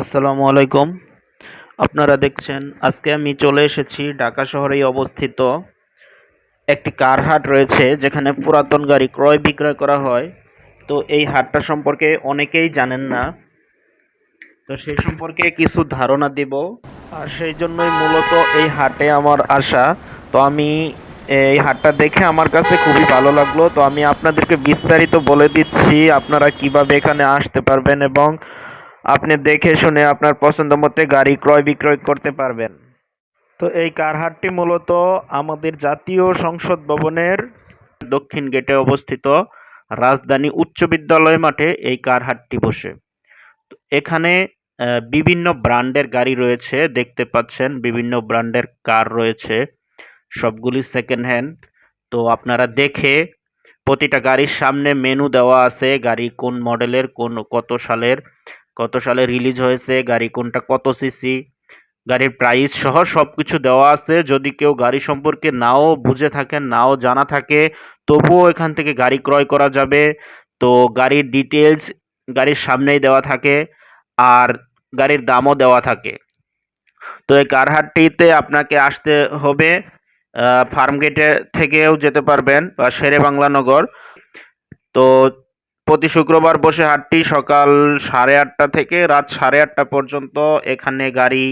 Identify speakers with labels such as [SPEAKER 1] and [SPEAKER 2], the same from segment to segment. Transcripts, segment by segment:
[SPEAKER 1] আসসালামু আলাইকুম। আপনারা দেখছেন, আজকে আমি চলে এসেছি ঢাকা শহরেই অবস্থিত একটি কার হাট রয়েছে, যেখানে পুরাতন গাড়ি ক্রয় বিক্রয় করা হয়। তো এই হাটটা সম্পর্কে অনেকেই জানেন না। তো সেই সম্পর্কে কিছু ধারণা দিব। আর সেই জন্যই মূলত এই হাটে আমার আসা। তো আমি এই হাটটা দেখে আমার কাছে খুবই ভালো লাগল। তো আমি আপনাদেরকে বিস্তারিত বলে দিচ্ছি, আপনারা কীভাবে এখানে আসতে পারবেন এবং আপনি দেখে শুনে আপনার পছন্দ মতে গাড়ি ক্রয় বিক্রয় করতে পারবেন। তো এই কার হাটটি মূলত আমাদের জাতীয় সংসদ ভবনের দক্ষিণ গেটে অবস্থিত রাজধানী উচ্চ বিদ্যালয় মাঠে এই কার হাটটি বসে এখানে বিভিন্ন ব্র্যান্ডের গাড়ি রয়েছে, দেখতে পাচ্ছেন, বিভিন্ন ব্র্যান্ডের কার রয়েছে, সবগুলি সেকেন্ড হ্যান্ড তো আপনারা দেখে প্রতিটা গাড়ির সামনে মেনু দেওয়া আছে, গাড়ি কোন মডেলের কোন কত সালের। কত সালে রিলিজ হয়েছে, গাড়ি কোনটা কত সিসি গাড়ির প্রাইস সহ সবকিছু দেওয়া আছে। যদি কেউ গাড়ি সম্পর্কে নাও বুঝে থাকেন, নাও জানা থাকে, তবুও এখান থেকে গাড়ি ক্রয় করা যাবে। তো গাড়ির ডিটেলস গাড়ির সামনেই দেওয়া থাকে আর গাড়ির দামও দেওয়া থাকে। তো এই কারহাটটিতে আপনাকে আসতে হবে ফার্মগেটে থেকেও যেতে পারবেন, বা শেরে বাংলা নগর। তো প্রতি শুক্রবার বসে হাটটি সকাল সাড়ে আটটা থেকে রাত সাড়ে আটটা পর্যন্ত এখানে গাড়ি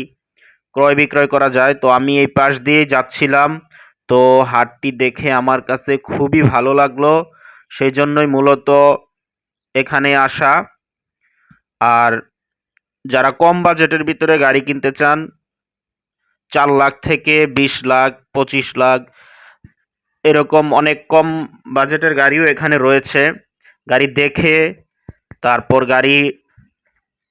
[SPEAKER 1] ক্রয় বিক্রয় করা যায়। তো আমি এই পাশ দিয়ে যাচ্ছিলাম। তো হাটটি দেখে আমার কাছে খুবই ভালো লাগল। সেই জন্যই মূলত এখানে আসা। আর যারা কম বাজেটের ভিতরে গাড়ি কিনতে চান, চার লাখ থেকে বিশ লাখ, পঁচিশ লাখ, এরকম অনেক কম বাজেটের গাড়িও এখানে রয়েছে। গাড়ি দেখে, তারপর গাড়ি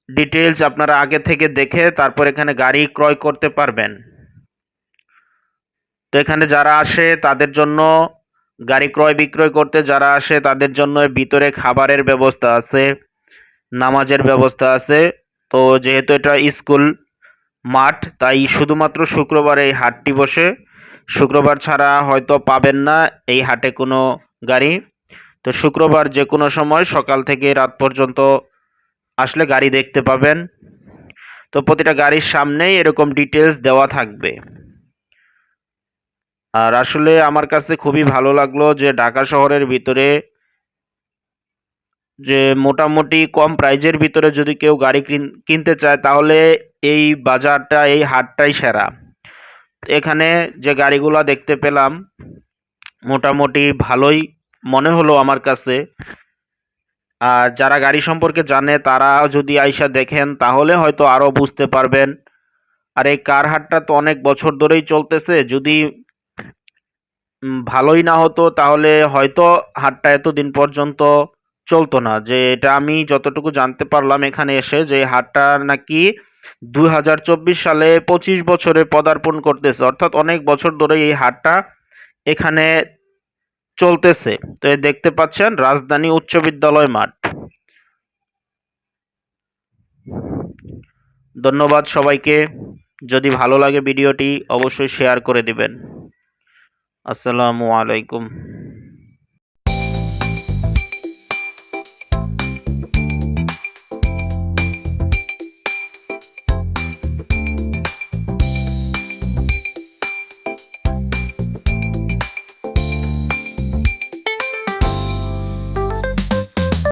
[SPEAKER 1] ডিটেলস আপনারা আগে থেকে দেখে, তারপর এখানে গাড়ি ক্রয় করতে পারবেন। তো এখানে যারা আসে, তাদের জন্য গাড়ি ক্রয় বিক্রয় করতে যারা আসে, তাদের জন্য ভিতরে খাবারের ব্যবস্থা আছে, নামাজের ব্যবস্থা আছে। তো যেহেতু এটা স্কুল মাঠ, তাই শুধুমাত্র শুক্রবার এই হাটটি বসে। শুক্রবার ছাড়া হয়তো পাবেন না এই হাটে কোনো গাড়ি। তো শুক্রবার যে কোনো সময় সকাল থেকে রাত পর্যন্ত আসলে গাড়ি দেখতে পাবেন। তো প্রতিটা গাড়ির সামনেই এরকম ডিটেলস দেওয়া থাকবে। আর আসলে আমার কাছে খুবই ভালো লাগল যে ঢাকা শহরের ভিতরে যে মোটামুটি কম প্রাইজের ভিতরে যদি কেউ গাড়ি কিন- কিনতে চায়, তাহলে এই বাজারটা, এই হাটটাই সেরা। এখানে যে গাড়িগুলো দেখতে পেলাম, মোটামুটি ভালোই মনে হলো আমার কাছে। আর যারা গাড়ি সম্পর্কে জানে, তারা যদি আইসা দেখেন, তাহলে হয়তো আরও বুঝতে পারবেন। আর এই কার হাটটা তো অনেক বছর ধরেই চলতেছে। যদি ভালোই না হতো, তাহলে হয়তো হাটটা এতদিন পর্যন্ত চলতো না। যে এটা আমি যতটুকু জানতে পারলাম এখানে এসে, যে হাটটা নাকি দুই হাজার চব্বিশ সালে পঁচিশ বছরে পদার্পণ করতেছে। অর্থাৎ অনেক বছর ধরে এই হাটটা এখানে চলতেছে। তো দেখতে পাচ্ছেন রাজধানী উচ্চ বিদ্যালয় মাঠ। ধন্যবাদ সবাইকে। যদি ভালো লাগে ভিডিওটি অবশ্যই শেয়ার করে দিবেন। আসসালামু আলাইকুম।